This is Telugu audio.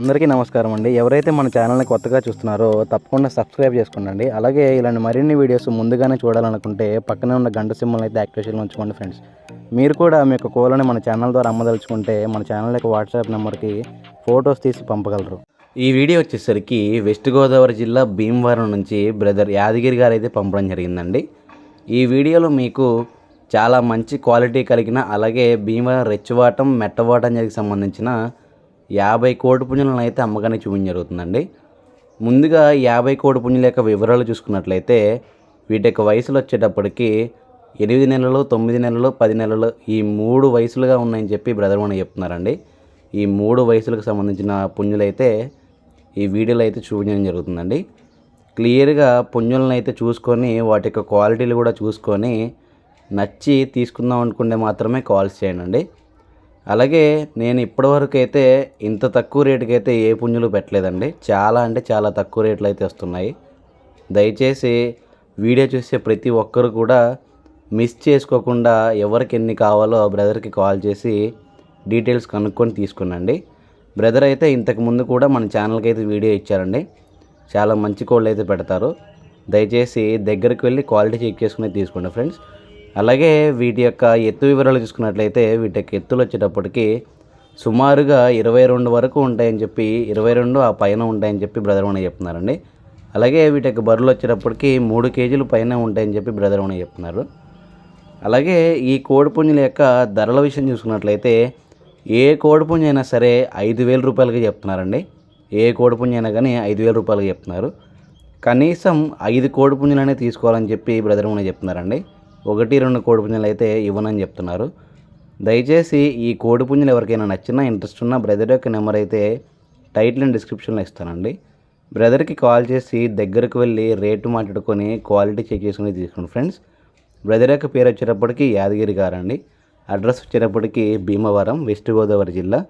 అందరికీ నమస్కారం అండి. ఎవరైతే మన ఛానల్ని కొత్తగా చూస్తున్నారో తప్పకుండా సబ్స్క్రైబ్ చేసుకోండి అలాగే ఇలాంటి మరిన్ని వీడియోస్ ముందుగానే చూడాలనుకుంటే పక్కనే ఉన్న గంట సింబల్ అయితే యాక్టివేషన్లో ఉంచుకోండి ఫ్రెండ్స్. మీరు కూడా మీ యొక్క కోలని మన ఛానల్ ద్వారా అమ్మదలుచుకుంటే మన ఛానల్ యొక్క వాట్సాప్ నెంబర్కి ఫొటోస్ తీసి పంపగలరు. ఈ వీడియో వచ్చేసరికి వెస్ట్ గోదావరి జిల్లా భీమవరం నుంచి బ్రదర్ యాదగిరి గారు అయితే పంపడం జరిగిందండి. ఈ వీడియోలో మీకు చాలా మంచి క్వాలిటీ కలిగిన అలాగే భీమవరం రెచ్చివాటం మెట్టవాటం జరిగి సంబంధించిన యాభై కోటి పుంజులను అయితే అమ్మకానికి చూపించడం జరుగుతుందండి. ముందుగా యాభై కోటి పుంజుల యొక్క వివరాలు చూసుకున్నట్లయితే వీటి యొక్క వయసులు వచ్చేటప్పటికి ఎనిమిది నెలలు తొమ్మిది నెలలు పది నెలలు ఈ మూడు వయసులుగా ఉన్నాయని చెప్పి బ్రదర్ మన చెప్తున్నారండి. ఈ మూడు వయసులకు సంబంధించిన పుంజులైతే అయితే ఈ వీడియోలో అయితే చూపించడం జరుగుతుందండి. క్లియర్గా పుంజులను అయితే చూసుకొని వాటి యొక్క క్వాలిటీలు కూడా చూసుకొని నచ్చి తీసుకుందాం అనుకుంటే మాత్రమే కాల్స్ చేయండి. అలాగే నేను ఇప్పటివరకు అయితే ఇంత తక్కువ రేటుకి అయితే ఏ పుంజులు పెట్టలేదండి. చాలా అంటే చాలా తక్కువ రేట్లు అయితే వస్తున్నాయి. దయచేసి వీడియో చూసే ప్రతి ఒక్కరు కూడా మిస్ చేసుకోకుండా ఎవరికి ఎన్ని కావాలో ఆ బ్రదర్కి కాల్ చేసి డీటెయిల్స్ కనుక్కొని తీసుకునండి. బ్రదర్ అయితే ఇంతకు ముందు కూడా మన ఛానల్కి అయితే వీడియో ఇచ్చారండి. చాలా మంచి కోళ్ళు అయితే పెడతారు. దయచేసి దగ్గరికి వెళ్ళి క్వాలిటీ చెక్ చేసుకుని తీసుకోండి ఫ్రెండ్స్. అలాగే వీటి యొక్క ఎత్తు వివరాలు చూసుకున్నట్లయితే వీటి యొక్క ఎత్తులు వచ్చేటప్పటికి సుమారుగా ఇరవై రెండు వరకు ఉంటాయని చెప్పి ఇరవై రెండు ఆ పైన ఉంటాయని చెప్పి బ్రదర్ అని చెప్తున్నారండి. అలాగే వీటి యొక్క బరువులు వచ్చేటప్పటికి మూడు కేజీలు పైన ఉంటాయని చెప్పి బ్రదర్ అని చెప్తున్నారు. అలాగే ఈ కోడిపుంజుల యొక్క ధరల విషయం చూసుకున్నట్లయితే ఏ కోడిపుంజు అయినా సరే ఐదు వేల రూపాయలకి చెప్తున్నారండి. ఏ కోడిపుంజు అయినా కానీ ఐదు వేల రూపాయలకి చెప్తున్నారు. కనీసం ఐదు కోడిపుంజులనే తీసుకోవాలని చెప్పి బ్రదర్ వన్ చెప్తున్నారండి. ఒకటి రెండు కోడిపుంజులు అయితే ఇవ్వనని చెప్తున్నారు. దయచేసి ఈ కోడిపుంజులు ఎవరికైనా నచ్చినా ఇంట్రెస్ట్ ఉన్న బ్రదర్ యొక్క నెంబర్ అయితే టైటిల్ అండ్ డిస్క్రిప్షన్లో ఇస్తానండి. బ్రదర్కి కాల్ చేసి దగ్గరకు వెళ్ళి రేటు మాట్లాడుకొని క్వాలిటీ చెక్ చేసుకుని తీసుకోండి ఫ్రెండ్స్. బ్రదర్ యొక్క పేరు వచ్చేటప్పటికి యాదగిరి గారండి. అడ్రస్ వచ్చేటప్పటికి భీమవరం వెస్ట్ గోదావరి జిల్లా.